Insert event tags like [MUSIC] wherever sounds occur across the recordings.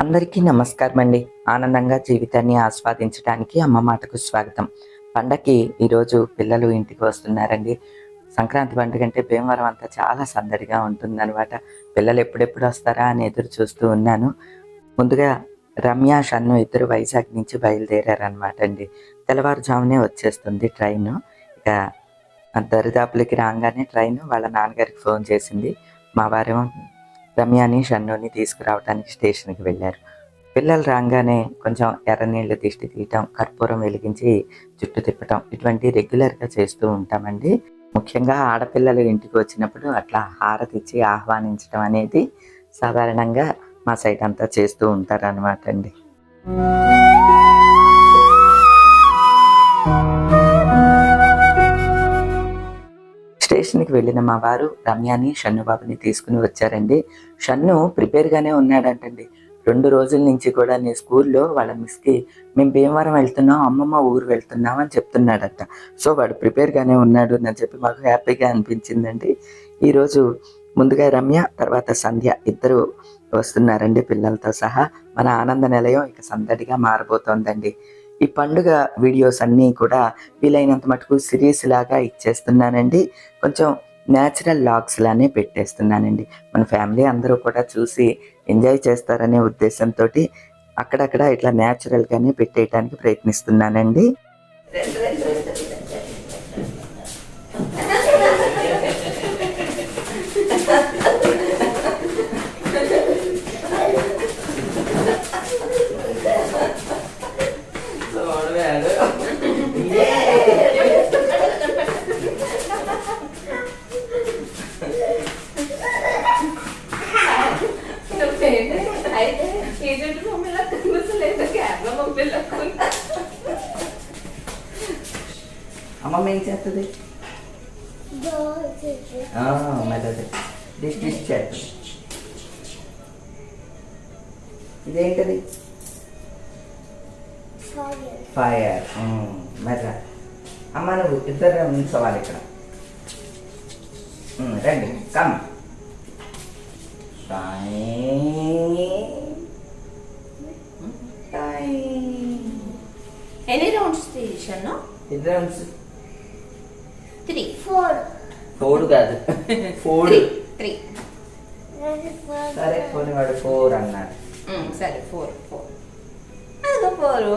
అందరికీ నమస్కారం అండి ఆనందంగా జీవితాన్ని ఆస్వాదించడానికి అమ్మ మాటకు స్వాగతం. పండక్కి ఈరోజు పిల్లలు ఇంటికి వస్తున్నారండి. సంక్రాంతి పండుగ అంటే భీమవరం అంతా చాలా సందడిగా ఉంటుందన్నమాట. పిల్లలు ఎప్పుడెప్పుడు వస్తారా అని ఎదురు చూస్తూ ఉన్నాను. ముందుగా రమ్య షన్ను ఇద్దరు వైజాగ్ నుంచి బయలుదేరారనమాట అండి. తెల్లవారుజామునే వచ్చేస్తుంది ట్రైన్. ఇక దరిదాపులకి రాగానే ట్రైన్ వాళ్ళ నాన్నగారికి ఫోన్ చేసింది. మా వారేమో రమ్యాని షన్నుని తీసుకురావడానికి స్టేషన్కి వెళ్ళారు. పిల్లలు రాగానే కొంచెం ఎర్రనీళ్ళు దిష్టి తీయటం కర్పూరం వెలిగించి జుట్టు తిప్పటం ఇటువంటి రెగ్యులర్గా చేస్తూ ఉంటామండి. ముఖ్యంగా ఆడపిల్లలు ఇంటికి వచ్చినప్పుడు అట్లా హారతి ఇచ్చి ఆహ్వానించడం అనేది సాధారణంగా మా సైడ్ అంతా చేస్తూ ఉంటారు అనమాట అండి. స్టేషన్కి వెళ్ళిన మా వారు రమ్యాని షన్నుబాబుని తీసుకుని వచ్చారండి. షన్ను ప్రిపేర్గానే ఉన్నాడంటండి. రెండు రోజుల నుంచి కూడా నేను స్కూల్లో వాళ్ళ మిస్కి మేము భీమవరం వెళ్తున్నాం అమ్మమ్మ ఊరు వెళ్తున్నాం అని చెప్తున్నాడట. సో వాడు ప్రిపేర్గానే ఉన్నాడు అని చెప్పి మాకు హ్యాపీగా అనిపించిందండి. ఈరోజు ముందుగా రమ్య తర్వాత సంధ్య ఇద్దరు వస్తున్నారండి పిల్లలతో సహా. మన ఆనంద నిలయం ఇక సందడిగా మారబోతోందండి. ఈ పండుగ వీడియోస్ అన్నీ కూడా వీలైనంత మటుకు సిరీస్ లాగా ఇచ్చేస్తున్నానండి. కొంచెం న్యాచురల్ లాగ్స్ లానే పెట్టేస్తున్నానండి. మన ఫ్యామిలీ అందరూ కూడా చూసి ఎంజాయ్ చేస్తారనే ఉద్దేశంతో అక్కడక్కడ ఇట్లా న్యాచురల్గానే పెట్టేయడానికి ప్రయత్నిస్తున్నానండి. అయితే ఏజెంట్ మమ్మల్ని కనిపించలేదు క్యాబ్లో మమ్మల్ని అమ్మమ్మ ఏం చేస్తుంది మరి డిష్ డిష్ చేస్తుంది ఇదేంటది? ఫైర్ మరి అమ్మ నువ్వు ఇద్దరు ఉంచవాలి ఇక్కడ. రండి. కమ్. సాయి ఉంచు త్రీ ఫోర్ కాదు. ఫోర్ త్రీ సరే పోనీ వాడు ఫోర్ అన్నాడు. సరే ఫోర్ ఫోర్ అదో ఫోరు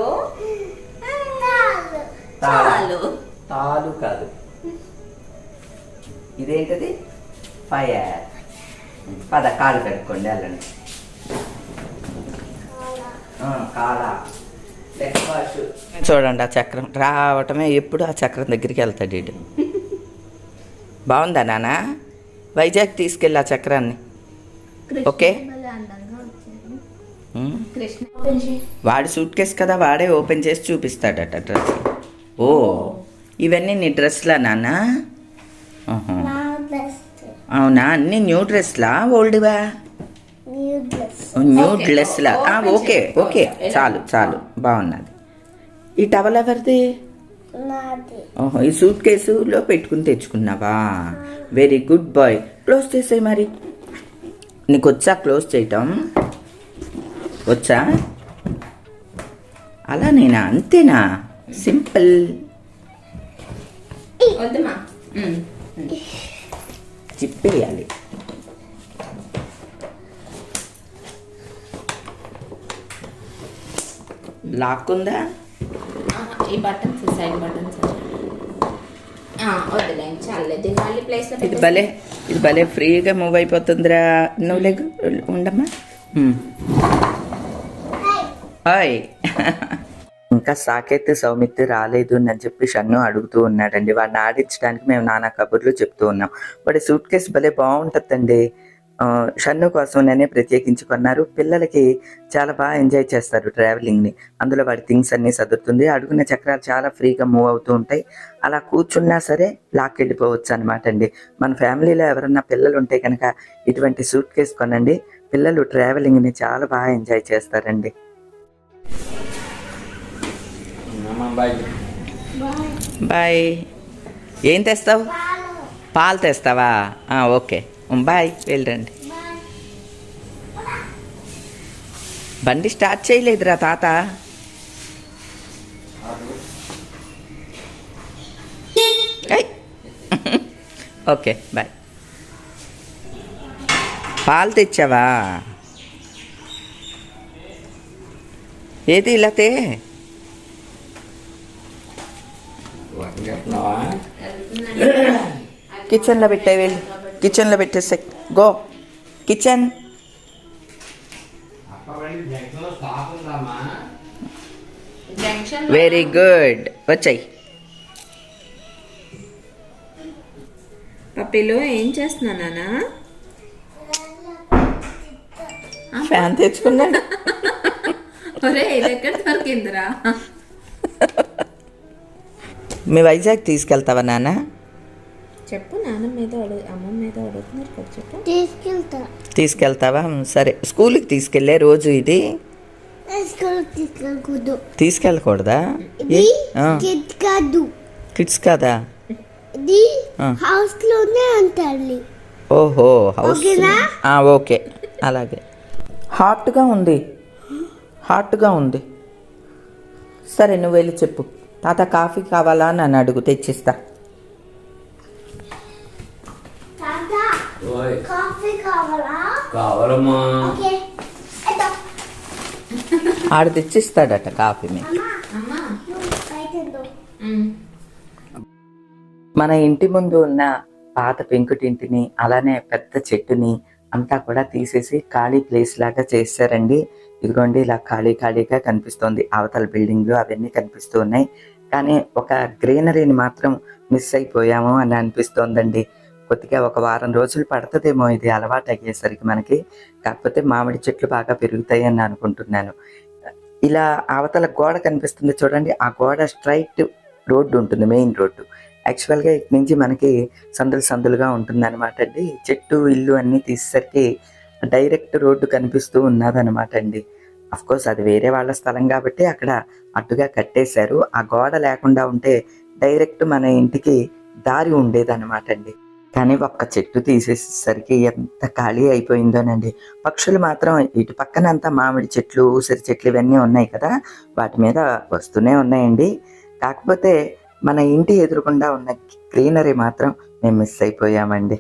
చాలు తాలు కాదు. ఇదేంటది? ఫైర్ పద కాలు కడుక్కోండి వెళ్ళండి. ఆ, కాల. చూడండి ఆ చక్రం. రావటమే ఎప్పుడు ఆ చక్రం దగ్గరికి వెళ్తాడు వీడు. బాగుందా నాన్న వైజాగ్ తీసుకెళ్ళి ఆ చక్రాన్ని. ఓకే? వాడి సూట్ కేసు కదా వాడే ఓపెన్ చేసి చూపిస్తాడట డ్రెస్. ఓ ఇవన్నీ నీ డ్రెస్లా నాన్న? ఆహా. అవునా? అన్ని న్యూ డ్రెస్లా? ఓల్డ్వా? New Okay. డ్రెస్లా ఆ, Open ఓకే. ఓకే. చాలు చాలు. బాగున్నది. ఈ టవల్ ఎవరిది? ఓహో ఈ సూట్ కేసులో పెట్టుకుని తెచ్చుకున్నావా? Very good boy. క్లోజ్ చేసేయి మరి. నీకు వచ్చా? క్లోజ్ చేయటం. వచ్చా? అలా నేనా? అంతేనా? సింపుల్. వద్దమ్మా లాక్కుందా? ఈ బటన్స్ సైడ్ బటన్స్ వద్దులే చాలే దీన్ని మళ్ళీ ప్లేస్లో ఇది భలే ఇది భలే ఫ్రీగా మూవ్ అయిపోతుందిరా. నువ్వు లేకు ఉండమ్మా. హాయ్. ఇంకా సాకేత్ సౌమిత్ రాలేదు అని చెప్పి షన్ను అడుగుతూ ఉన్నాడండి. వాడిని ఆడించడానికి మేము నానా కబుర్లు చెప్తూ ఉన్నాం. వాడి సూట్ కేసు భలే బాగుంటుందండి. షన్ను కోసం నేనే ప్రత్యేకించి కొన్నారు. పిల్లలకి చాలా బాగా ఎంజాయ్ చేస్తారు ట్రావెలింగ్ని అందులో వాడి థింగ్స్ అన్నీ సదురుతుంది. అడుగున చక్రాలు చాలా ఫ్రీగా మూవ్ అవుతూ ఉంటాయి. అలా కూర్చున్నా సరే లాక్ వెళ్ళిపోవచ్చు అనమాట అండి. మన ఫ్యామిలీలో ఎవరన్నా పిల్లలు ఉంటే కనుక ఇటువంటి సూట్ కేసు కొనండి. పిల్లలు ట్రావెలింగ్ని చాలా బాగా ఎంజాయ్ చేస్తారండి. బాయ్. ఏం తెస్తావు? పాలు తెస్తావా? ఆ, ఓకే. బాయ్ వెళ్ళండి బండి స్టార్ట్ చేయలేదురా తాత. [LAUGHS] Okay bye. పాలు తెచ్చావా? ఏది ఇలాతే కిచెన్లో పెట్టే వెళ్ళి. కిచెన్లో పెట్టేసే గో కిచెన్ వెరీ గుడ్ వచ్చాయి పప్పిలో ఏం చేస్తున్నా నాన్న ఫ్యాన్ తెచ్చుకున్నాడు. ఒరే ఇది ఎక్కడ దొరికిందిరా? మీ వైజాగ్ తీసుకెళ్తావా నాన్న చెప్పు నాన్న మీద అడుగు అమ్మ మీద అడుగుతున్నారు కదా చెప్పు. తీసుకెళ్తా. తీసుకెళ్తావా? సరే. స్కూల్కి తీసుకెళ్ళే రోజు ఇది? తీసుకెళ్ళకూడదు. కాదు. కిడ్స్ కదా? ఇది ఆ. హౌస్లోనే ఓహో హౌస్ ఓకే. అలాగే. హాట్గా ఉంది. హాట్గా ఉంది. సరే నువ్వు వెళ్ళి చెప్పు. తాత కాఫీ కావాలా? అని నన్ను అడుగు తెచ్చిస్తా. ఓయ్. కాఫీ కావాలా? కావాలమ్మా. ఓకే. ఆడు తెచ్చిస్తాడట కాఫీ మీకు. మన ఇంటి ముందు ఉన్న పాత పెంకుటింటిని అలానే పెద్ద చెట్టుని అంతా కూడా తీసేసి ఖాళీ ప్లేస్ లాగా చేశారండి. ఇదిగోండి ఇలా ఖాళీ ఖాళీగా కనిపిస్తోంది. అవతల బిల్డింగ్లు అవన్నీ కనిపిస్తూ ఉన్నాయి. కానీ ఒక గ్రీనరీని మాత్రం మిస్ అయిపోయాము అని అనిపిస్తోందండి. కొద్దిగా ఒక వారం రోజులు పడుతుందేమో ఇది అలవాటు అయ్యేసరికి మనకి. కాకపోతే మామిడి చెట్లు బాగా పెరుగుతాయి అని అనుకుంటున్నాను. ఇలా అవతల గోడ కనిపిస్తుంది చూడండి. ఆ గోడ స్ట్రైట్ రోడ్డు ఉంటుంది మెయిన్ రోడ్డు. యాక్చువల్గా ఇటు నుంచి మనకి సందులు సందులుగా ఉంటుంది అనమాట అండి. చెట్టు ఇల్లు అన్నీ తీసేసరికి డైరెక్ట్ రోడ్డు కనిపిస్తూ ఉన్నదనమాట అండి. కోర్స్ అది వేరే వాళ్ళ స్థలం కాబట్టి అక్కడ అడ్డుగా కట్టేశారు. ఆ గోడ లేకుండా ఉంటే డైరెక్ట్ మన ఇంటికి దారి ఉండేదన్నమాట అండి. కానీ ఒక్క చెట్టు తీసేసరికి ఎంత ఖాళీ అయిపోయిందోనండి. పక్షులు మాత్రం ఇటు పక్కనంతా మామిడి చెట్లు ఉసిరి చెట్లు ఇవన్నీ ఉన్నాయి కదా వాటి మీద వస్తూనే ఉన్నాయండి. కాకపోతే మన ఇంటి ఎదురుకుండా ఉన్న గ్రీనరీ మాత్రం మేము మిస్ అయిపోయామండి.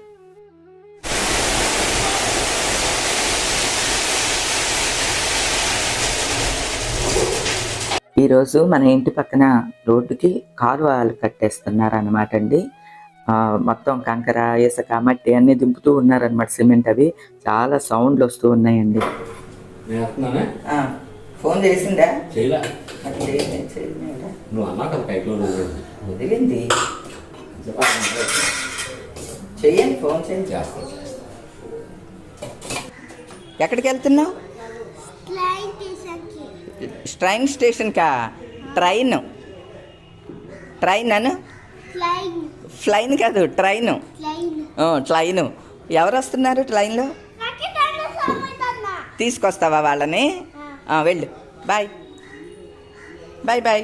ఈరోజు మన ఇంటి పక్కన రోడ్డుకి కాలువలు కట్టేస్తున్నారు అనమాట అండి మొత్తం కంకర ఇసుక మట్టి అన్ని దింపుతూ ఉన్నారనమాట సిమెంట్ అవి. చాలా సౌండ్లు వస్తూ ఉన్నాయండి. ఫోన్ చేసిందా? వదిలింది. చెయ్యండి ఫోన్ చేయండి ఎక్కడికి వెళ్తున్నావు? ట్రైన్ స్టేషన్కా ట్రైన్. ట్రైన్ అను? ఫ్లైన్ కాదు ట్రైన్ ట్రైన్ ఎవరు వస్తున్నారు ట్రైన్లో తీసుకొస్తావా వాళ్ళని? ఆ, వెళ్ళు. Bye bye bye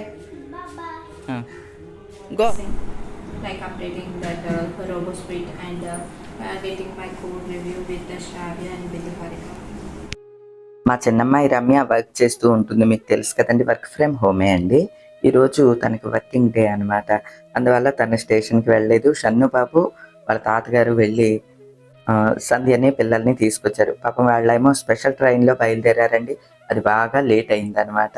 go like updating that uh, robo suite and uh, uh, getting my code review with the Shravya and with the Harika. మా చిన్నమ్మాయి రమ్య వర్క్ చేస్తూ ఉంటుంది మీకు తెలుసు కదండి వర్క్ ఫ్రమ్ హోమే అండి. ఈరోజు తనకి వర్కింగ్ డే అన్నమాట. అందువల్ల తన స్టేషన్కి వెళ్ళలేదు. షన్ను బాబు వాళ్ళ తాతగారు వెళ్ళి ఆ, సంధ్యని పిల్లల్ని తీసుకొచ్చారు. పాపం వాళ్ళేమో స్పెషల్ ట్రైన్లో బయలుదేరారండి. అది బాగా లేట్ అయిందనమాట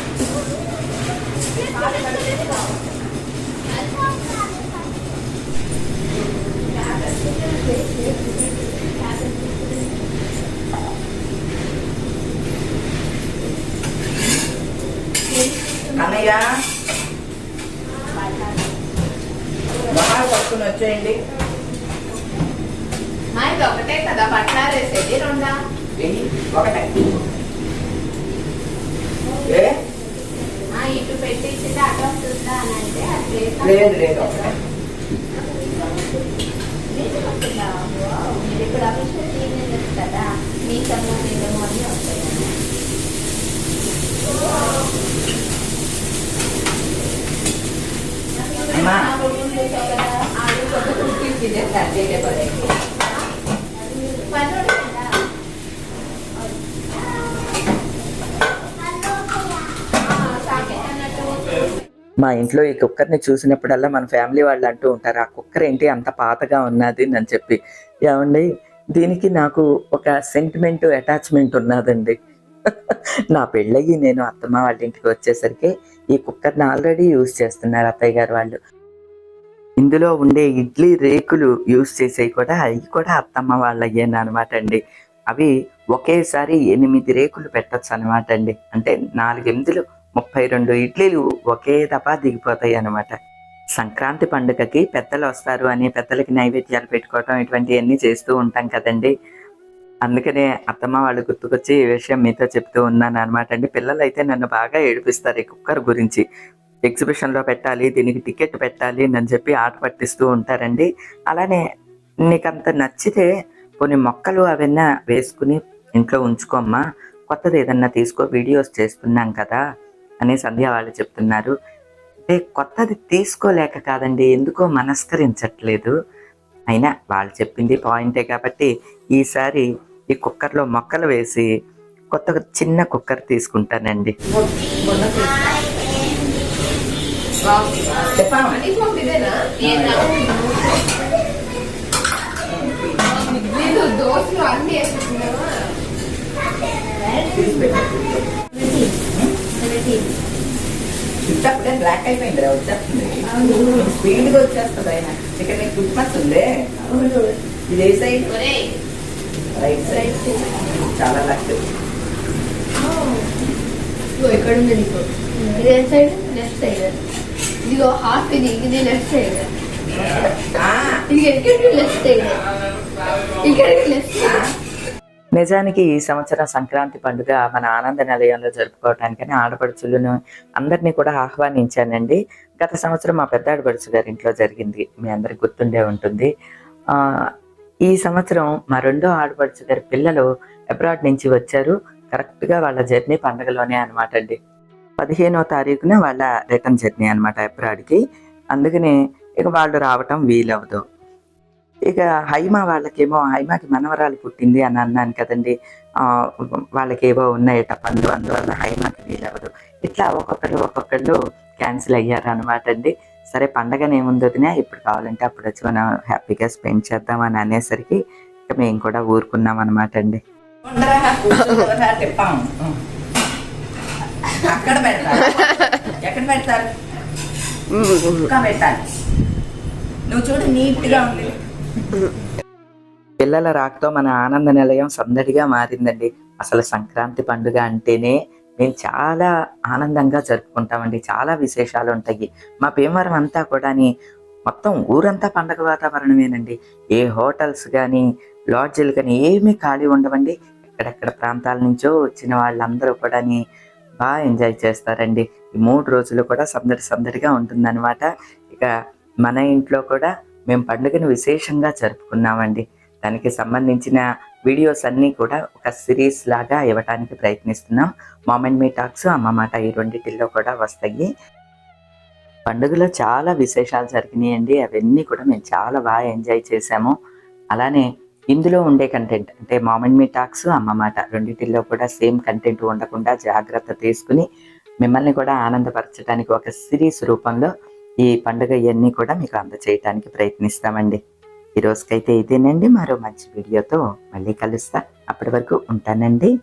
అన్నయ్య. బాగా పట్టుకుని వచ్చేయండి. ఒకటే కదా బట్టారేసేది రెండా? ఒకటే. లేదు. లేదు ఒకటే మీరు వస్తుందా? వావ్, మీరు ఇప్పుడు అఫీషియల్ క్లీనెస్ కదా మీ సమ్ము నీళ్ళము అన్నీ వస్తాయి అమ్మా. ఆ కొడుకుని చూసావు కదా, ఆడు కొత్త కొడుకు ఇచ్చేసారు, వేరే పనికి. పనోడు కదా. ఆ, సాకెట్ అన్నట్టు మా ఇంట్లో ఈ కుక్కర్ని చూసినప్పుడల్లా మన ఫ్యామిలీ వాళ్ళు అంటూ ఉంటారు ఆ కుక్కర్ ఏంటి? అంత పాతగా ఉన్నది అని చెప్పి. ఏమండి? దీనికి నాకు ఒక సెంటిమెంట్ అటాచ్మెంట్ ఉన్నదండి. [LAUGHS] నా పెళ్ళయి నేను అత్తమ్మ వాళ్ళ ఇంటికి వచ్చేసరికి ఈ కుక్కర్ని ఆల్రెడీ యూజ్ చేస్తున్నారు అత్తయ్య గారు వాళ్ళు. ఇందులో ఉండే ఇడ్లీ రేకులు యూజ్ చేసేవి కూడా అవి కూడా అత్తమ్మ వాళ్ళయ్యాను అనమాట అండి. అవి ఒకేసారి ఎనిమిది రేకులు పెట్టచ్చు అనమాట అండి. అంటే నాలుగు ముప్పై రెండు ఇడ్లీలు ఒకే దఫా దిగిపోతాయి అనమాట సంక్రాంతి పండుగకి పెద్దలు వస్తారు అని పెద్దలకి నైవేద్యాలు పెట్టుకోవటం ఇటువంటివన్నీ చేస్తూ ఉంటాం కదండి. అందుకనే అత్తమ్మ వాళ్ళు గుర్తుకొచ్చి ఈ విషయం మీతో చెప్తూ ఉన్నాను అనమాట అండి. పిల్లలు అయితే నన్ను బాగా ఏడిపిస్తారు ఈ కుక్కర్ గురించి. ఎగ్జిబిషన్లో పెట్టాలి దీనికి టికెట్ పెట్టాలి అని చెప్పి ఆట పట్టిస్తూ ఉంటారండి. అలానే నీకు అంత నచ్చితే కొన్ని మొక్కలు అవన్నీ వేసుకుని ఇంట్లో ఉంచుకోమ్మా. కొత్తది ఏదన్నా తీసుకో వీడియోస్ చేస్తున్నాం కదా. అని సంధ్య వాళ్ళు చెప్తున్నారు. అంటే కొత్తది తీసుకోలేక కాదండి ఎందుకో మనస్కరించట్లేదు. అయినా వాళ్ళు చెప్పింది పాయింటే కాబట్టి ఈసారి ఈ కుక్కర్లో మొక్కలు వేసి కొత్త చిన్న కుక్కర్ తీసుకుంటానండి. దోశలు అప్పుడే బ్లాక్ అయిపోయింది వచ్చేస్తుంది. స్పీడ్గా వచ్చేస్తుంది ఆయన. ఇక్కడ నీకు గుర్తుపచ్చు ఉంది? ఇది ఏ సైడ్ రైట్ సైడ్ చాలా లక్ ఇక్కడ ఉంది నీకు? ఇదే సైడ్ లెఫ్ట్ సైడ్ ఇదిగో హాఫ్ ఇది ఇది లెఫ్ట్ సైడ్ ఇది ఎక్కడికి లెఫ్ట్ సైడ్ ఇక్కడికి లెఫ్ట్ సైడ్ నిజానికి ఈ సంవత్సరం సంక్రాంతి పండుగ మన ఆనంద నిలయంలో జరుపుకోవటానికని ఆడపడుచులను అందరినీ కూడా ఆహ్వానించానండి. గత సంవత్సరం మా పెద్ద ఆడపడుచు గారి ఇంట్లో జరిగింది. మీ అందరికి గుర్తుండే ఉంటుంది. ఈ సంవత్సరం మా రెండో ఆడపడుచు గారి పిల్లలు అబ్రాడ్ నుంచి వచ్చారు. కరెక్ట్గా వాళ్ళ జర్నీ పండుగలోనే అనమాట అండి. పదిహేనో తారీఖున వాళ్ళ రిటర్న్ జర్నీ అనమాట అబ్రాడ్కి. అందుకని ఇక వాళ్ళు రావటం వీలవదు ఇక హైమా వాళ్ళకేమో హైమాకి మనవరాలు పుట్టింది అని అన్నాను కదండి. ఆ, వాళ్ళకేవో ఉన్నాయట పనులు అందువల్ల హైమాకి వీలవదు ఇట్లా ఒక్కొక్కరు ఒక్కొక్కళ్ళు క్యాన్సిల్ అయ్యారు అనమాట అండి. సరే పండగనే ఏముంది వదినా? ఇప్పుడు కావాలంటే అప్పుడు వచ్చి మనం హ్యాపీగా స్పెండ్ చేద్దాం అని అనేసరికి ఇక మేము కూడా ఊరుకున్నాం అనమాట అండి. అక్కడ పెడతారు. ఎక్కడ పెడతారు? పెట్టాలి. నువ్వు చూడు నీట్గా ఉంది. పిల్లల రాకతో మన ఆనంద నిలయం సందడిగా మారిందండి. అసలు సంక్రాంతి పండుగ అంటేనే మేము చాలా ఆనందంగా జరుపుకుంటామండి. చాలా విశేషాలు ఉంటాయి మా భీమవరం అంతా కూడాని మొత్తం ఊరంతా పండగ వాతావరణమేనండి. ఏ హోటల్స్ కానీ లాడ్జీలు కానీ ఏమీ ఖాళీ ఉండవండి. ఎక్కడెక్కడ ప్రాంతాల నుంచో వచ్చిన వాళ్ళందరూ కూడాని బాగా ఎంజాయ్ చేస్తారండి. ఈ మూడు రోజులు కూడా సందడి సందడిగా ఉంటుందన్నమాట. ఇక మన ఇంట్లో కూడా మేము పండుగను విశేషంగా జరుపుకున్నామండి. దానికి సంబంధించిన వీడియోస్ అన్నీ కూడా ఒక సిరీస్ లాగా ఇవ్వడానికి ప్రయత్నిస్తున్నాం. మామెంట్ మీ టాక్స్ అమ్మ మాట ఈ రెండింటిల్లో కూడా వస్తాయి. పండుగలో చాలా విశేషాలు జరిగినాయండి. అవన్నీ కూడా మేము చాలా బాగా ఎంజాయ్ చేసాము అలానే ఇందులో ఉండే కంటెంట్ అంటే మామెంట్ మీ టాక్స్ అమ్మ మాట రెండింటిల్లో కూడా సేమ్ కంటెంట్ ఉండకుండా జాగ్రత్త తీసుకుని మిమ్మల్ని కూడా ఆనందపరచడానికి ఒక సిరీస్ రూపంలో ఈ పండుగ ఇవన్నీ కూడా మీకు అందచేయటానికి ప్రయత్నిస్తామండి. ఈ రోజుకైతే ఇదేనండి. మరో మంచి వీడియోతో మళ్ళీ కలుస్తా. అప్పటి వరకు ఉంటానండి.